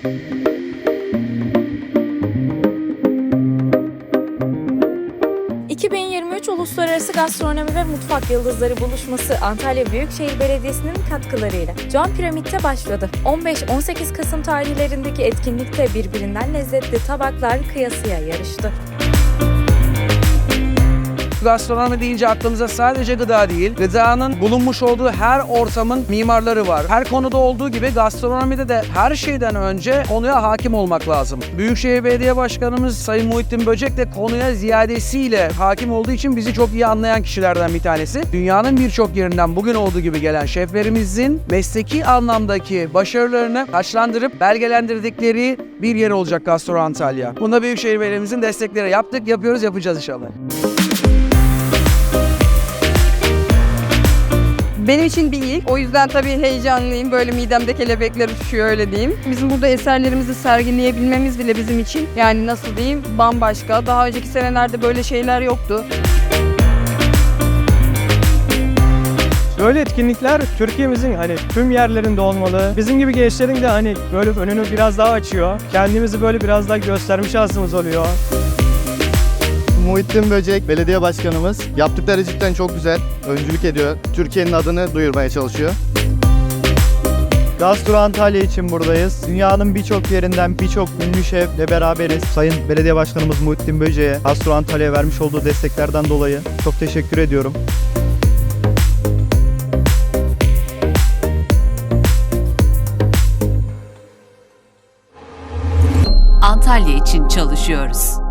...2023 Uluslararası Gastronomi ve Mutfak Yıldızları buluşması Antalya Büyükşehir Belediyesi'nin katkılarıyla Cam Piramit'te başladı. 15-18 Kasım tarihlerindeki etkinlikte birbirinden lezzetli tabaklar kıyasıya yarıştı. Gastronomi deyince aklımıza sadece gıda değil, gıdanın bulunmuş olduğu her ortamın mimarları var. Her konuda olduğu gibi gastronomide de her şeyden önce konuya hakim olmak lazım. Büyükşehir Belediye Başkanımız Sayın Muhittin Böcek de konuya ziyadesiyle hakim olduğu için bizi çok iyi anlayan kişilerden bir tanesi. Dünyanın birçok yerinden bugün olduğu gibi gelen şeflerimizin mesleki anlamdaki başarılarını taçlandırıp belgelendirdikleri bir yer olacak Gastro Antalya. Bunda Büyükşehir Belediye'mizin destekleri yaptık, yapıyoruz, yapacağız inşallah. Benim için bir ilk. O yüzden tabii heyecanlıyım. Böyle midemde kelebekler uçuşuyor öyle diyeyim. Bizim burada eserlerimizi sergileyebilmemiz bile bizim için yani nasıl diyeyim bambaşka. Daha önceki senelerde böyle şeyler yoktu. Böyle etkinlikler Türkiye'mizin hani tüm yerlerinde olmalı. Bizim gibi gençlerin de hani böyle önünü biraz daha açıyor. Kendimizi böyle biraz daha gösterme şansımız oluyor. Muhittin Böcek belediye başkanımız yaptıkları cidden çok güzel. Öncülük ediyor. Türkiye'nin adını duyurmaya çalışıyor. Gastro Antalya için buradayız. Dünyanın birçok yerinden birçok ünlü şefle beraberiz. Sayın Belediye Başkanımız Muhittin Böcek'e Gastro Antalya'ya vermiş olduğu desteklerden dolayı çok teşekkür ediyorum. Antalya için çalışıyoruz.